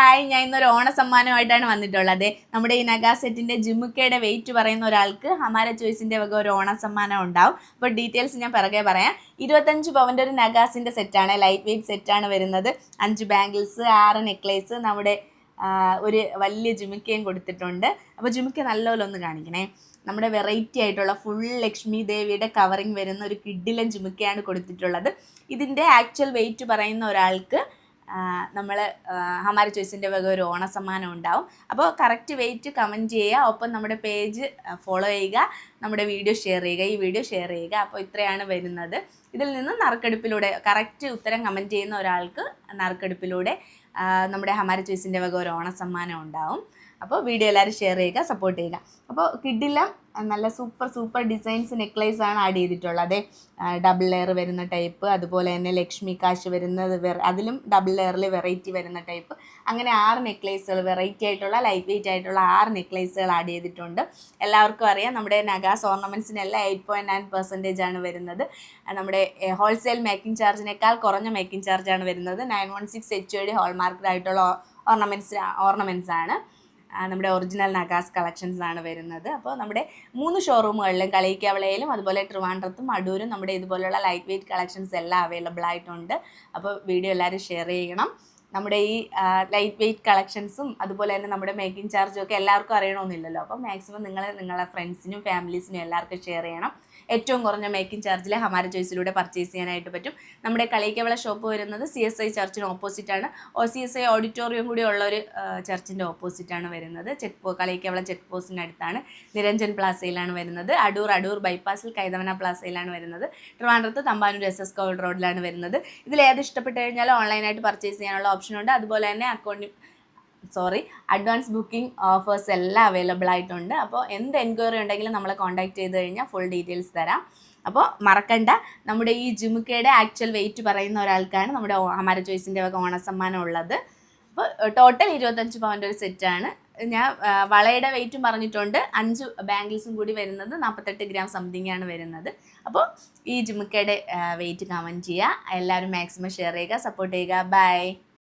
Hi ഞാൻ ഇന്നൊരു ഓണ സമ്മാനമായിട്ടാണ് വന്നിട്ടുള്ളത്. നമ്മുടെ ഈ നഗാസെറ്റിന്റെ ജിമ്മുക്കയുടെ വെയിറ്റ് പറയുന്ന ഒരാൾക്ക് ഹമാര ചോയ്സിന്റെ വക ഒരു ഓണ സമ്മാനം ഉണ്ടാവും. അപ്പോൾ ഡീറ്റെയിൽസ് ഞാൻ പിറകെ പറയാം. ഇരുപത്തഞ്ച് പവന്റെ ഒരു നഗാസിന്റെ സെറ്റാണ് ലൈറ്റ് വെയിറ്റ് സെറ്റാണ് വരുന്നത്. അഞ്ച് ബാംഗിൾസ് ആറ് നെക്ലേസ് നമ്മുടെ ഒരു വലിയ ജിമുക്കയും കൊടുത്തിട്ടുണ്ട്. അപ്പോൾ ജിമുക്ക നല്ലപോലെ ഒന്ന് കാണിക്കണേ. നമ്മുടെ വെറൈറ്റി ആയിട്ടുള്ള ഫുൾ ലക്ഷ്മി ദേവിയുടെ കവറിങ് വരുന്ന ഒരു കിഡിലൻ ജിമുക്കയാണ് കൊടുത്തിട്ടുള്ളത്. ഇതിന്റെ ആക്ച്വൽ വെയിറ്റ് പറയുന്ന ഒരാൾക്ക് നമ്മൾ ഹമാര ചോയ്സിന്റെ വക ഒരു ഓണ സമ്മാനം ഉണ്ടാവും അപ്പോൾ കറക്റ്റ് വെയിറ്റ് കമന്റ് ചെയ്യുക ഒപ്പം നമ്മുടെ പേജ് ഫോളോ ചെയ്യുക. നമ്മുടെ വീഡിയോ ഷെയർ ചെയ്യുക. ഈ വീഡിയോ ഷെയർ ചെയ്യുക. അപ്പോൾ ഇത്രയാണ് വരുന്നത്. ഇതിൽ നിന്ന് നറുക്കെടുപ്പിലൂടെ കറക്റ്റ് ഉത്തരം കമന്റ് ചെയ്യുന്ന ഒരാൾക്ക് നറുക്കെടുപ്പിലൂടെ നമ്മുടെ ഹമാര ചോയ്സിന്റെ വക ഒരു ഓണ സമ്മാനം ഉണ്ടാവും. അപ്പോൾ വീഡിയോ എല്ലാവരും ഷെയർ ചെയ്യുക സപ്പോർട്ട് ചെയ്യുക. അപ്പോൾ കിഡില നല്ല സൂപ്പർ സൂപ്പർ ഡിസൈൻസ് നെക്ലേസ് ആണ് ആഡ് ചെയ്തിട്ടുള്ളത്. ഡബിൾ ലെയർ വരുന്ന ടൈപ്പ് അതുപോലെ തന്നെ ലക്ഷ്മി കാശ് വരുന്നത് അതിലും ഡബിൾ ലെയറിൽ വെറൈറ്റി വരുന്ന ടൈപ്പ് അങ്ങനെ ആറ് നെക്ലേസുകൾ വെറൈറ്റി ആയിട്ടുള്ള ലൈറ്റ് വെയിറ്റ് ആയിട്ടുള്ള ആറ് നെക്ലേസുകൾ ആഡ് ചെയ്തിട്ടുണ്ട്. എല്ലാവർക്കും അറിയാം നമ്മുടെ നഗാസ് ഓർണമെന്റ്സിനെല്ലാം എയ്റ്റ് പോയിന്റ് നയൻ പെർസെന്റേജ് ആണ് വരുന്നത്. നമ്മുടെ ഹോൾസെയിൽ മേക്കിംഗ് ചാർജിനേക്കാൾ കുറഞ്ഞ മേക്കിംഗ് ചാർജാണ് വരുന്നത്. Nine one six H D hallmarked ആയിട്ടുള്ള ഓർണമെന്റ്സ് ഓർണമെന്റ്സ് ആണ്. നമ്മുടെ ഒറിജിനൽ നഗാസ് കളക്ഷൻസ് ആണ് വരുന്നത്. അപ്പോൾ നമ്മുടെ മൂന്ന് ഷോറൂമുകളിലും കളിക്കവളയിലും അതുപോലെ ട്രിവാൻഡ്രത്തും അടൂരും നമ്മുടെ ഇതുപോലെയുള്ള ലൈറ്റ് വെയ്റ്റ് കളക്ഷൻസ് എല്ലാം അവൈലബിൾ ആയിട്ടുണ്ട്. അപ്പോൾ വീഡിയോ എല്ലാവരും ഷെയർ ചെയ്യണം. നമ്മുടെ ഈ ലൈറ്റ് വെയ്റ്റ് കളക്ഷൻസും അതുപോലെ തന്നെ നമ്മുടെ മേക്കിംഗ് ചാർജും ഒക്കെ എല്ലാവർക്കും അറിയണമെന്നില്ലല്ലോ. അപ്പോൾ മാക്സിമം നിങ്ങൾ നിങ്ങളുടെ ഫ്രണ്ട്സിനും ഫാമിലീസിനും എല്ലാവർക്കും ഷെയർ ചെയ്യണം. ഏറ്റവും കുറഞ്ഞ മേക്കിംഗ് ചാർജിൽ ഹമാര ചോയ്സിലൂടെ പർച്ചേസ് ചെയ്യാനായിട്ട് പറ്റും. നമ്മുടെ കളിക്കവള ഷോപ്പ് വരുന്നത് സി എസ് ഐ ചർച്ചിന് ഓപ്പോസിറ്റാണ് ഒ സി എസ് ഐ ഓഡിറ്റോറിയം കൂടി ഉള്ള ഒരു ചർച്ചിന്റെ ഓപ്പോസിറ്റാണ് വരുന്നത്. ചെക്ക് പോ കളിക്കവള ചെക്ക് പോസ്റ്റിന്റെ അടുത്താണ്. നിരഞ്ജൻ പ്ലാസയിലാണ് വരുന്നത്. അടൂർ അടൂർ ബൈപ്പാസിൽ കൈതവന പ്ലാസയിലാണ് വരുന്നത്. ട്രിവാൻഡ്രത്ത് തമ്പാനൂർ എസ് എസ് കോവിഡ് റോഡിലാണ് വരുന്നത്. ഇതിൽ ഏത് ഇഷ്ടപ്പെട്ട് കഴിഞ്ഞാൽ ഓൺലൈനായിട്ട് പർച്ചേസ് ചെയ്യാനുള്ള ഓപ്ഷനുണ്ട് അതുപോലെ തന്നെ account sorry advance booking offers എല്ലാം അവൈലബിൾ ആയിട്ടുണ്ട്. അപ്പോൾ എന്ത് എൻക്വയറി ഉണ്ടെങ്കിലും നമ്മളെ കോൺടാക്ട് ചെയ്ത് കഴിഞ്ഞാൽ ഫുൾ ഡീറ്റെയിൽസ് തരാം. അപ്പോൾ മറക്കണ്ട നമ്മുടെ ഈ ജിമുക്കയുടെ ആക്ച്വൽ വെയിറ്റ് പറയുന്ന ഒരാൾക്കാണ് നമ്മുടെ അമര ചോയ്സിന്റെ ഒക്കെ ഓണസമ്മാനം ഉള്ളത്. അപ്പോൾ ടോട്ടൽ ഇരുപത്തഞ്ച് പവന്റെ ഒരു സെറ്റാണ് ഞാൻ വളയുടെ വെയിറ്റും പറഞ്ഞിട്ടുണ്ട്. അഞ്ച് ബാംഗിൾസും കൂടി വരുന്നത് നാൽപ്പത്തെട്ട് ഗ്രാം സംതിങ് ആണ് വരുന്നത്. അപ്പോൾ ഈ ജിമുക്കയുടെ വെയിറ്റ് കമന്റ് ചെയ്യുക. എല്ലാവരും മാക്സിമം ഷെയർ ചെയ്യുക സപ്പോർട്ട് ചെയ്യുക. ബൈ